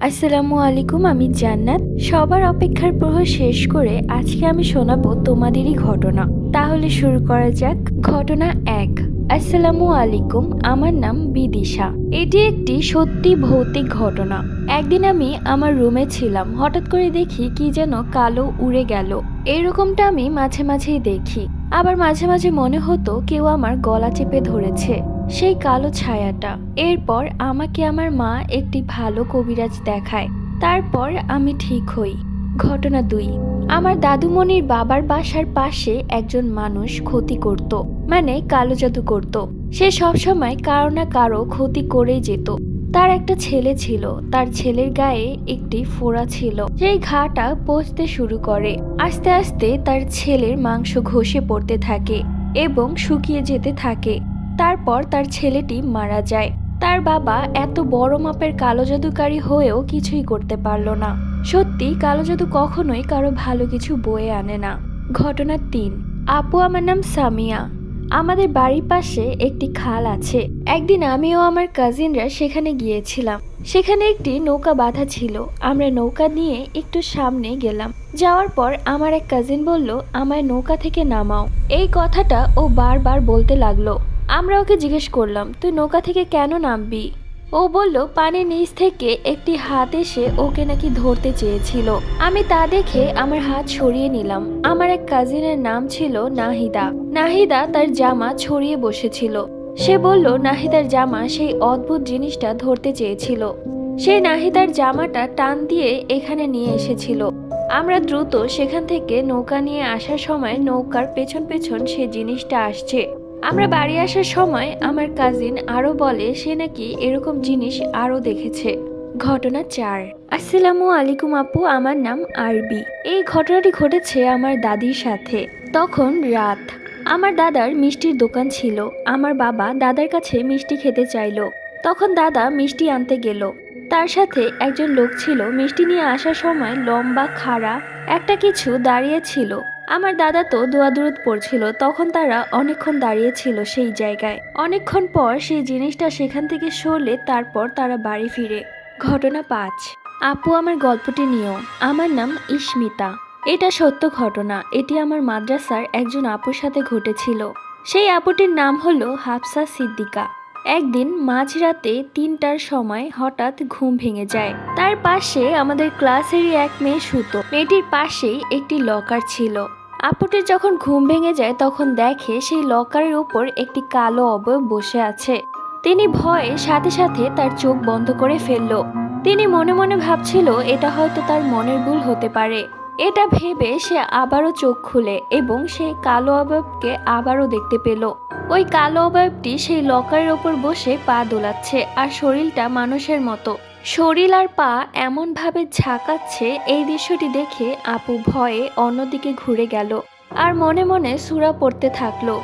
আসসালামু আলাইকুম, আমি জান্নাত। সবার অপেক্ষার প্রহর শেষ করে আজকে আমি শোনাবো তোমাদেরই ঘটনা। তাহলে শুরু করা যাক। ঘটনা এক। আসসালামু আলাইকুম, আমার নাম বিদিশা। এটি একটি সত্যি ভৌতিক ঘটনা। একদিন আমি আমার রুমে ছিলাম। হঠাৎ করে দেখি কি যেন কালো উড়ে গেল। এরকমটা আমি মাঝে মাঝেই দেখি। আবার মাঝে মাঝে মনে হতো কেউ আমার গলা চেপে ধরেছে। সেই কালো ছায়াটা। এরপর আমাকে আমার মা একটি ভালো কবিরাজ দেখায়। তারপর আমি ঠিক হই। ঘটনা দুই। আমার দাদুমণির বাবার বাসার পাশে একজন মানুষ ক্ষতি করত মানে কালো জাদু করত। সে সবসময় কারও না কারও ক্ষতি করেই যেত। তার একটা ছেলে ছিল, তার ছেলের গায়ে একটি ফোড়া ছিল। সেই ঘাটা পচতে শুরু করে। আস্তে আস্তে তার ছেলের মাংস ঘষে পড়তে থাকে এবং শুকিয়ে যেতে থাকে। তারপর তার ছেলেটি মারা যায়। তার বাবা এত বড় মাপের কালো জাদুকারী হয়েও কিছুই করতে পারল না। সত্যি, কালো জাদু কখনোই কারও ভালো কিছু বয়ে আনে না। ঘটনা তিন, আপু আমার নাম সামিয়া। আমাদের বাড়ির পাশে একটি খাল আছে। একদিন আমিও আমার কাজিনরা সেখানে গিয়েছিলাম। সেখানে একটি নৌকা বাঁধা ছিল। আমরা নৌকা নিয়ে একটু সামনে গেলাম। যাওয়ার পর আমার এক কাজিন বলল, আমায় নৌকা থেকে নামাও। এই কথাটা ও বারবার বলতে লাগল। আমরা ওকে জিজ্ঞেস করলাম, তুই নৌকা থেকে কেন নামবি? ও বলল, পানির নিচ থেকে একটি হাত এসে ওকে নাকি ধরতে চেয়েছিল। আমি তা দেখে আমার হাত সরিয়ে নিলাম। আমার এক কাজিনের নাম ছিল নাহিদা। নাহিদা তার জামা ছড়িয়ে বসেছিল। সে বলল, নাহিদার জামা সেই অদ্ভুত জিনিসটা ধরতে চেয়েছিল। সেই নাহিদার জামাটা টান দিয়ে এখানে নিয়ে এসেছিল। আমরা দ্রুত সেখান থেকে নৌকা নিয়ে আসার সময় নৌকার পেছন পেছন সে জিনিসটা আসছে। আমরা বাড়ি আসার সময় আমার কাজিন আরও বলে সে নাকি এরকম জিনিস আরও দেখেছে। ঘটনা চার। আসসালামু আলাইকুম আপু, আমার নাম আরবি। এই ঘটনাটি ঘটেছে আমার দাদির সাথে। তখন রাত। আমার দাদার মিষ্টির দোকান ছিল। আমার বাবা দাদার কাছে মিষ্টি খেতে চাইলো। তখন দাদা মিষ্টি আনতে গেল। তার সাথে একজন লোক ছিল। মিষ্টি নিয়ে আসার সময় লম্বা, খাড়া একটা কিছু দাঁড়িয়ে ছিল। আমার দাদা তো দোয়াদুরুদ পড়ছিল, তখন তারা অনেকক্ষণ দাঁড়িয়ে ছিল সেই জায়গায়। অনেকক্ষণ পর সেই জিনিসটা সেখান থেকে সরলে তারপর তারা বাড়ি ফিরে। ঘটনা পাঁচ। আপু আমার গল্পটি নিও আমার নাম ইস্মিতা এটা সত্য ঘটনা। এটি আমার মাদ্রাসার একজন আপুর সাথে ঘটেছিল। সেই আপুটির নাম হলো হাফসা সিদ্দিকা। একদিন মাঝরাতে তিনটার সময় হঠাৎ ঘুম ভেঙে যায়। তার পাশে আমাদের ক্লাসেরই এক মেয়ে সুতো। মেয়েটির পাশেই একটি লকার ছিল। আপুটির যখন ঘুম ভেঙে যায়, তখন দেখে সেই লকারের উপর একটি কালো অবয়ব বসে আছে। তিনি ভয়ে সাথে সাথে তার চোখ বন্ধ করে ফেলল। তিনি মনে মনে ভাবছিল, এটা হয়তো তার মনের ভুল হতে পারে। এটা ভেবে সে আবারও চোখ খুলে এবং সেই কালো অবয়বকে আবারও দেখতে পেল। ওই কালো অবয়বটি সেই লকারের ওপর বসে পা দোলাচ্ছে আর শরীরটা মানুষের মতো। শরীর আর পা এমনভাবে ঝাঁকাচ্ছে এই দৃশ্যটি দেখে আপু ভয়ে অন্যদিকে ঘুরে গেল আর মনে মনে সুরা পড়তে থাকল।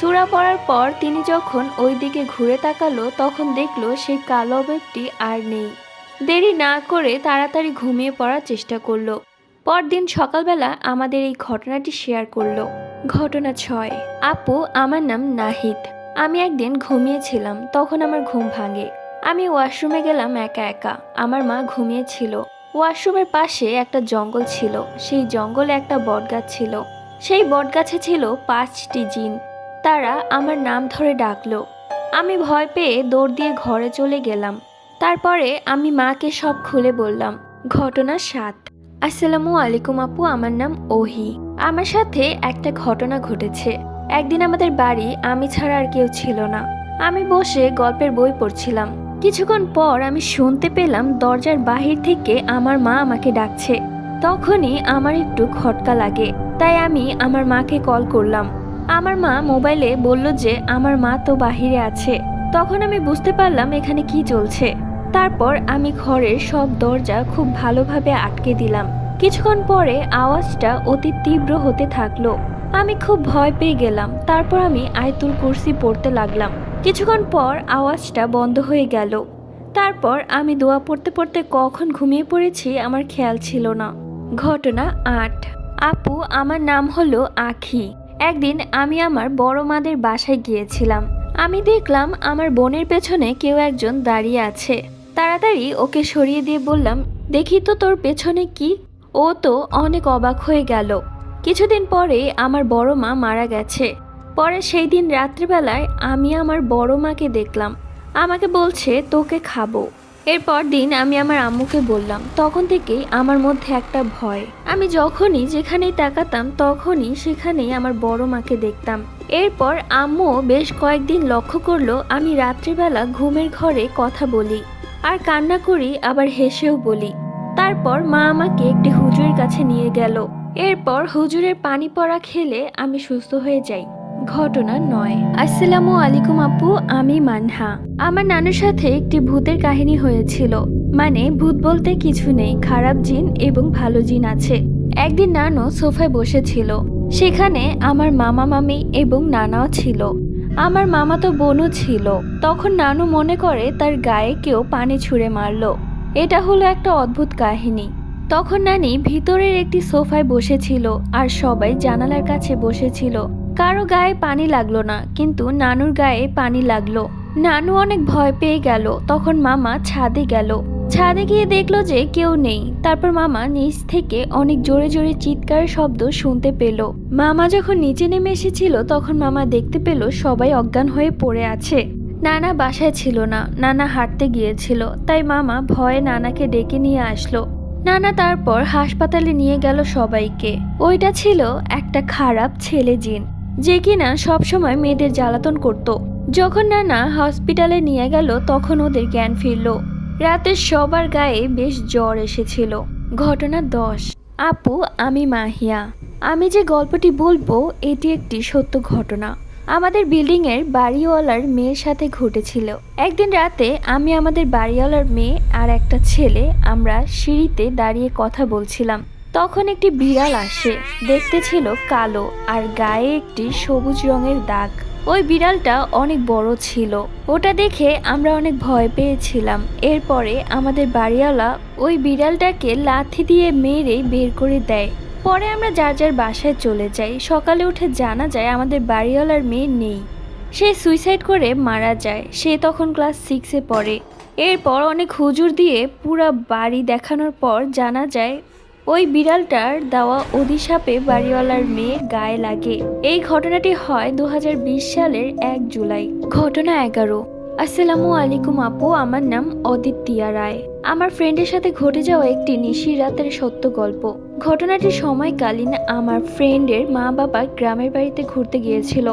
সুরা পড়ার পর তিনি যখন ওই দিকে ঘুরে তাকালো, তখন দেখল সেই কালো অবয়বটি আর নেই। দেরি না করে তাড়াতাড়ি ঘুমিয়ে পড়ার চেষ্টা করল। পরদিন সকালবেলা আমাদের এই ঘটনাটি শেয়ার করল। ঘটনা ছয়। আপু, আমার নাম নাহিদ। আমি একদিন ঘুমিয়েছিলাম, তখন আমার ঘুম ভাঙে। আমি ওয়াশরুমে গেলাম একা একা। আমার মা ঘুমিয়েছিল। ওয়াশরুমের পাশে একটা জঙ্গল ছিল। সেই জঙ্গলে একটা বটগাছ ছিল। সেই বটগাছে ছিল পাঁচটি জিন। তারা আমার নাম ধরে ডাকলো। আমি ভয় পেয়ে দৌড় দিয়ে ঘরে চলে গেলাম। তারপরে আমি মাকে সব খুলে বললাম, ঘটনা সাত। আসসালামু আলাইকুম আপু, আমার নাম ওহি। আমার সাথে একটা ঘটনা ঘটেছে। একদিন আমাদের বাড়ি আমি ছাড়া আর কেউ ছিল না। আমি বসে গল্পের বই পড়ছিলাম। কিছুক্ষণ পর আমি শুনতে পেলাম দরজার বাহির থেকে আমার মা আমাকে ডাকছে। তখনই আমার একটু খটকা লাগে, তাই আমি আমার মাকে কল করলাম। আমার মা মোবাইলে বলল যে আমার মা তো বাহিরে আছে। তখন আমি বুঝতে পারলাম এখানে কি চলছে। তারপর আমি ঘরের সব দরজা খুব ভালোভাবে আটকে দিলাম। কিছুক্ষণ পরে আওয়াজটা অতি তীব্র হতে থাকল। আমি খুব ভয় পেয়ে গেলাম। তারপর আমি আয়তুল কুরসি পড়তে লাগলাম। কিছুক্ষণ পর আওয়াজটা বন্ধ হয়ে গেল। তারপর আমি দোয়া পড়তে পড়তে কখন ঘুমিয়ে পড়েছি আমার খেয়াল ছিল না। ঘটনা আট। আপু, আমার নাম হলো আখি। একদিন আমি আমার বড় মাদের বাসায় গিয়েছিলাম। আমি দেখলাম আমার বোনের পেছনে কেউ একজন দাঁড়িয়ে আছে। তাড়াতাড়ি ওকে সরিয়ে দিয়ে বললাম, দেখি তো তোর পেছনে কি? ও তো অনেক অবাক হয়ে গেল। কিছুদিন পরে আমার বড় মা মারা গেছে। পরে সেই দিন রাত্রিবেলায় আমি আমার বড় মাকে দেখলাম। আমাকে বলছে, তোকে খাব। এরপর দিন আমি আমার আম্মুকে বললাম, তখন থেকেই আমার মধ্যে একটা ভয়। আমি যখনই যেখানেই তাকাতাম, তখনই সেখানেই আমার বড় মাকে দেখতাম। এরপর আম্মু বেশ কয়েকদিন লক্ষ্য করল আমি রাত্রিবেলা ঘুমের ঘরে কথা বলি, আর কান্না করি, আবার হেসেও বলি। তারপর মা আমাকে একটি হুজুরের কাছে নিয়ে গেল। এরপর হুজুরের পানি পড়া খেলে আমি সুস্থ হয়ে যাই। ঘটনা নয়। আসসালামু আলাইকুম আপু, আমি মানহা। আমার নানুর সাথে একটি ভূতের কাহিনী হয়েছিল। মানে ভূত বলতে কিছু নেই, খারাপ জিন এবং ভালো জিন আছে। একদিন নানু সোফায় বসেছিল। সেখানে আমার মামা মামি এবং নানাও ছিল। আমার মামা তো বোনও ছিল। তখন নানু মনে করে তার গায়ে কেউ পানি ছুঁড়ে মারলো। এটা হলো একটা অদ্ভুত কাহিনী। তখন নানি ভিতরের একটি সোফায় বসেছিল আর সবাই জানালার কাছে বসেছিল। কারও গায়ে পানি লাগল না, কিন্তু নানুর গায়ে পানি লাগল। নানু অনেক ভয় পেয়ে গেল। তখন মামা ছাদে গেল। ছাদে গিয়ে দেখল যে কেউ নেই। তারপর মামা নিচ থেকে অনেক জোরে জোরে চিৎকার শব্দ শুনতে পেল। মামা যখন নিচে নেমে এসেছিল, তখন মামা দেখতে পেল সবাই অজ্ঞান হয়ে পড়ে আছে। নানা বাসায় ছিল না, নানা হাঁটতে গিয়েছিল, তাই মামা ভয়ে নানাকে ডেকে নিয়ে আসলো। নানা তারপর হাসপাতালে নিয়ে গেল সবাইকে। ওইটা ছিল একটা খারাপ ছেলে জিন। যে কিনা সবসময় মেয়েদের জ্বালাতন করত। যখন নানা হসপিটালে নিয়ে গেল, তখন ওদের জ্ঞান ফিরল। রাতে সবার গায়ে বেশ জ্বর এসেছিল। ঘটনা দশ। আপু, আমি মাহিয়া। আমি যে গল্পটি বলব, এটি একটি সত্য ঘটনা। আমাদের বিল্ডিংয়ের বাড়িওয়ালার মেয়ের সাথে ঘটেছিল। একদিন রাতে আমি আমাদের বাড়িওয়ালার মেয়ে আর একটা ছেলে আমরা সিঁড়িতে দাঁড়িয়ে কথা বলছিলাম। তখন একটি বিড়াল আসে, দেখতে ছিল কালো আর গায়ে একটি সবুজ রঙের দাগ। ওই বিড়ালটা অনেক বড় ছিল। ওটা দেখে আমরা অনেক ভয় পেয়েছিলাম। এরপরে আমাদের বাড়িওয়ালা ওই বিড়ালটাকে লাথি দিয়ে মেরে বের করে দেয়। পরে আমরা যার যার বাসায় চলে যাই। সকালে উঠে জানা যায় আমাদের বাড়িওয়ালার মেয়ে নেই। সে সুইসাইড করে মারা যায়। সে তখন ক্লাস সিক্সে পড়ে। এরপর অনেক হুজুর দিয়ে পুরা বাড়ি দেখানোর পর জানা যায় ওই বিড়ালটার দেওয়া অধিশাপে বাড়িওয়ালার মেয়ে গায়ে লাগে। এই ঘটনাটি হয় দু হাজার বিশ সালের এক জুলাই। ঘটনা এগারো। আসসালামু আলাইকুম আপু, আমার নাম অদিতিয়া রায়। আমার ফ্রেন্ডের সাথে ঘটে যাওয়া একটি নিশির রাতের সত্য গল্প। ঘটনাটি সময়কালীন আমার ফ্রেন্ডের মা বাবা গ্রামের বাড়িতে ঘুরতে গিয়েছিল।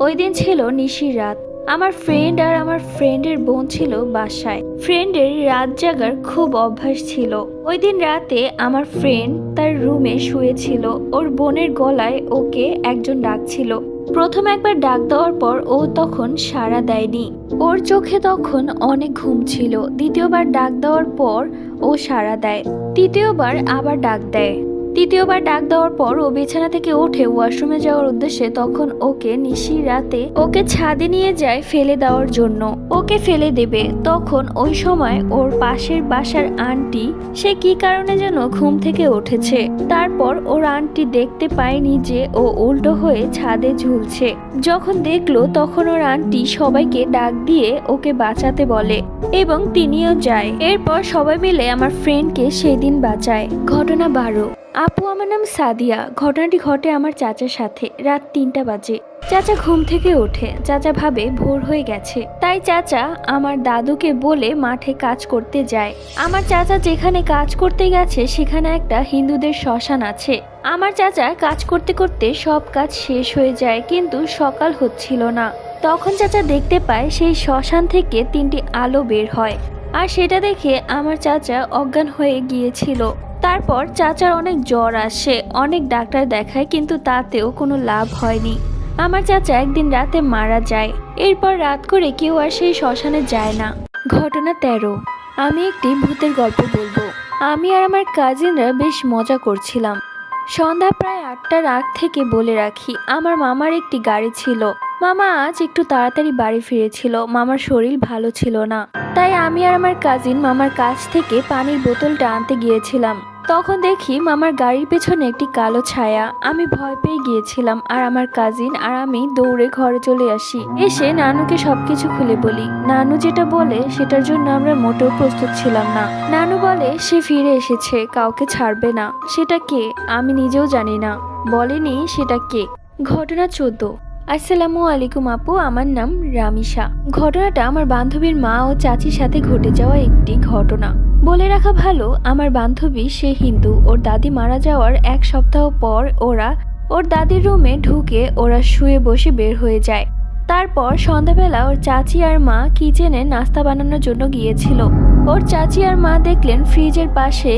ওই দিন ছিল নিশির রাত। আমার ফ্রেন্ড আর আমার ফ্রেন্ডের বোন ছিল বাসায়। ফ্রেন্ডের রাত জাগার খুব অভ্যাস ছিল। ওই দিন রাতে আমার ফ্রেন্ড তার রুমে শুয়েছিল। ওর বোনের গলায় ওকে একজন ডাকছিল। প্রথম একবার ডাক দেওয়ার পর ও তখন সাড়া দেয়নি। ওর চোখে তখন অনেক ঘুম ছিল। দ্বিতীয়বার ডাক দেওয়ার পর ও সাড়া দেয়। তৃতীয়বার আবার ডাক দেয়। তৃতীয়বার ডাক দেওয়ার পর ও বিছানা থেকে উঠে ওয়াশরুমে যাওয়ার উদ্দেশ্যে তখন ওকে নিশি রাতে ওকে ছাদে নিয়ে যায় ফেলে দেওয়ার জন্য। ওকে ফেলে দেবে। তখন ওই সময় ওর পাশের বাসার আন্টি, সে কি কারণে যেন ঘুম থেকে উঠেছে। তারপর ওর আন্টি দেখতে পায়নি যে ও উল্টো হয়ে ছাদে ঝুলছে। যখন দেখল, তখন ওর আন্টি সবাইকে ডাক দিয়ে ওকে বাঁচাতে বলে এবং তিনিও যায়। এরপর সবাই মিলে আমার ফ্রেন্ডকে সেদিন বাঁচায়। ঘটনা বারো। আপু, আমার নাম সাদিয়া। ঘটনাটি ঘটে আমার চাচার সাথে। রাত তিনটা বাজে। চাচা ঘুম থেকে ওঠে। চাচা ভাবে ভোর হয়ে গেছে। তাই চাচা আমার দাদুকে বলে মাঠে কাজ করতে যায়। আমার চাচা যেখানে কাজ করতে গেছে, সেখানে একটা হিন্দুদের শ্মশান আছে। আমার চাচা কাজ করতে করতে সব কাজ শেষ হয়ে যায়, কিন্তু সকাল হচ্ছিল না। তখন চাচা দেখতে পায় সেই শ্মশান থেকে তিনটি আলো বের হয়। আর সেটা দেখে আমার চাচা অজ্ঞান হয়ে গিয়েছিল। তারপর চাচার অনেক জ্বর আসে, অনেক ডাক্তার দেখায়, কিন্তু তাতেও কোনো লাভ হয়নি। আমার চাচা একদিন রাতে মারা যায়। এরপর রাত করে কেউ আর সেই শ্মশানে যায় না। ঘটনা তেরো। আমি একটি ভূতের গল্প বলব। আমি আর আমার কাজিনরা বেশ মজা করছিলাম। সন্ধ্যা প্রায় আটটার আগ থেকে বলে রাখি, আমার মামার একটি গাড়ি ছিল। মামা আজ একটু তাড়াতাড়ি বাড়ি ফিরেছিল, মামার শরীর ভালো ছিল না। তাই আমি আর আমার কাজিন মামার কাছ থেকে পানির বোতলটা আনতে গিয়েছিলাম। তখন দেখি মামার গাড়ির পেছনে একটি কালো ছায়া। আমি ভয় পেয়ে গিয়েছিলাম আর আমার কাজিন আর আমি দৌড়ে ঘরে চলে আসি। এসে নানুকে সবকিছু খুলে বলি। নানু যেটা বলে সেটার জন্য আমরা মোটেও প্রস্তুত ছিলাম না। নানু বলে, সে ফিরে এসেছে, কাউকে ছাড়বে না। সেটা কে? আমি নিজেও জানি না। বলেনি সেটা কে? ঘটনা চোদ্দ। আসসালামু আলাইকুম আপু, আমার নাম রামিসা ঘটনাটা আমার বান্ধবীর মা ও চাচির সাথে ঘটে যাওয়া একটি ঘটনা। বলে রাখা ভালো, আমার বান্ধবী সে হিন্দু। ওর দাদি মারা যাওয়ার এক সপ্তাহ পর ওরা ওর দাদির রুমে ঢুকে ওরা শুয়ে বসে বের হয়ে যায়। তারপর সন্ধ্যাবেলা ওর চাচি আর মা কিচেনে নাস্তা বানানোর জন্য গিয়েছিল। ওর চাচি আর মা দেখলেন ফ্রিজের পাশে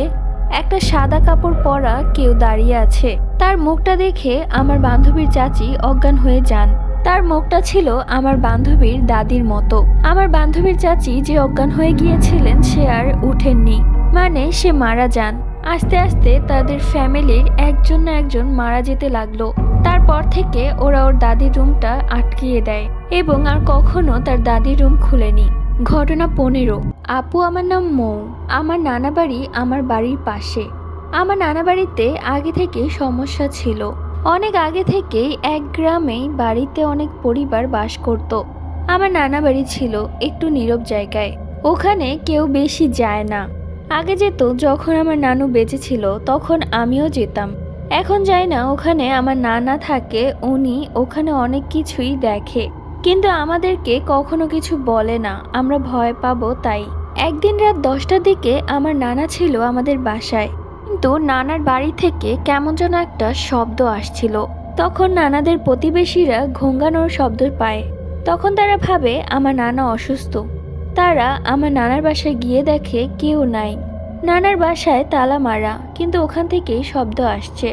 একটা সাদা কাপড় পরা কেউ দাঁড়িয়ে আছে। তার মুখটা দেখে আমার বান্ধবীর চাচি অজ্ঞান হয়ে যান। তার মুখটা ছিল আমার বান্ধবীর দাদির মতো। আমার বান্ধবীর চাচি যে অজ্ঞান হয়ে গিয়েছিলেন সে আর উঠেননি। মানে সে মারা যান। আস্তে আস্তে তাদের ফ্যামিলির একজন না একজন মারা যেতে লাগল। তারপর থেকে ওরা ওর দাদির রুমটা আটকিয়ে দেয় এবং আর কখনো তার দাদির রুম খুলেনি। ঘটনা পনেরো। আপু আমার নাম মৌ। আমার নানা বাড়ি আমার বাড়ির পাশে। আমার নানা বাড়িতে আগে থেকে সমস্যা ছিল। অনেক আগে থেকেই এক গ্রামেই বাড়িতে অনেক পরিবার বাস করত। আমার নানা বাড়ি ছিল একটু নীরব জায়গায়। ওখানে কেউ বেশি যায় না। আগে যেত যখন আমার নানু বেঁচে ছিল, তখন আমিও যেতাম। এখন যাই না, ওখানে আমার নানা থাকে, উনি ওখানে অনেক কিছুই দেখে। কিন্তু আমাদেরকে কখনো কিছু বলে না, আমরা ভয় পাবো তাই। একদিন রাত দশটার দিকে আমার নানা ছিল আমাদের বাসায়, কিন্তু নানার বাড়ি থেকে কেমন যেন একটা শব্দ আসছিল। তখন নানাদের প্রতিবেশীরা ঘোঙ্গানোর শব্দ পায়। তখন তারা ভাবে আমার নানা অসুস্থ। তারা আমার নানার বাসায় গিয়ে দেখে কেউ নাই। নানার বাসায় তালা মারা, কিন্তু ওখান থেকেই শব্দ আসছে।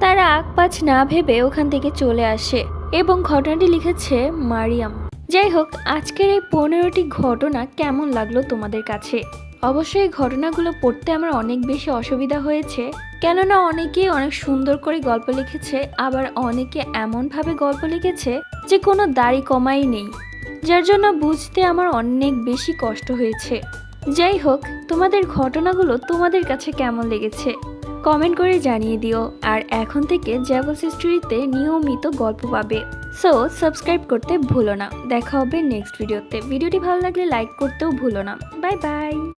তারা আকপাচ না ভেবে ওখান থেকে চলে আসে। এবং ঘটনাটি লিখেছে মারিয়াম। যাই হোক আজকের এই পনেরোটি ঘটনা কেমন লাগল তোমাদের কাছে? অবশ্যই ঘটনাগুলো পড়তে আমার অনেক বেশি অসুবিধা হয়েছে, কেননা অনেকেই অনেক সুন্দর করে গল্প লিখেছে, আবার অনেকে এমনভাবে গল্প লিখেছে যে কোনো দাড়ি কমাই নেই, যার জন্য বুঝতে আমার অনেক বেশি কষ্ট হয়েছে। যাই হোক তোমাদের ঘটনাগুলো তোমাদের কাছে কেমন লেগেছে? কমেন্ট করে জানিয়ে দিও। আর এখন থেকে জ্যাভলস হিস্ট্রিতে নিয়মিত গল্প পাবে। সো সাবস্ক্রাইব করতে ভুলো না। দেখা হবে নেক্সট ভিডিওতে ভিডিওটি ভালো লাগলে লাইক করতেও ভুলো না। Bye bye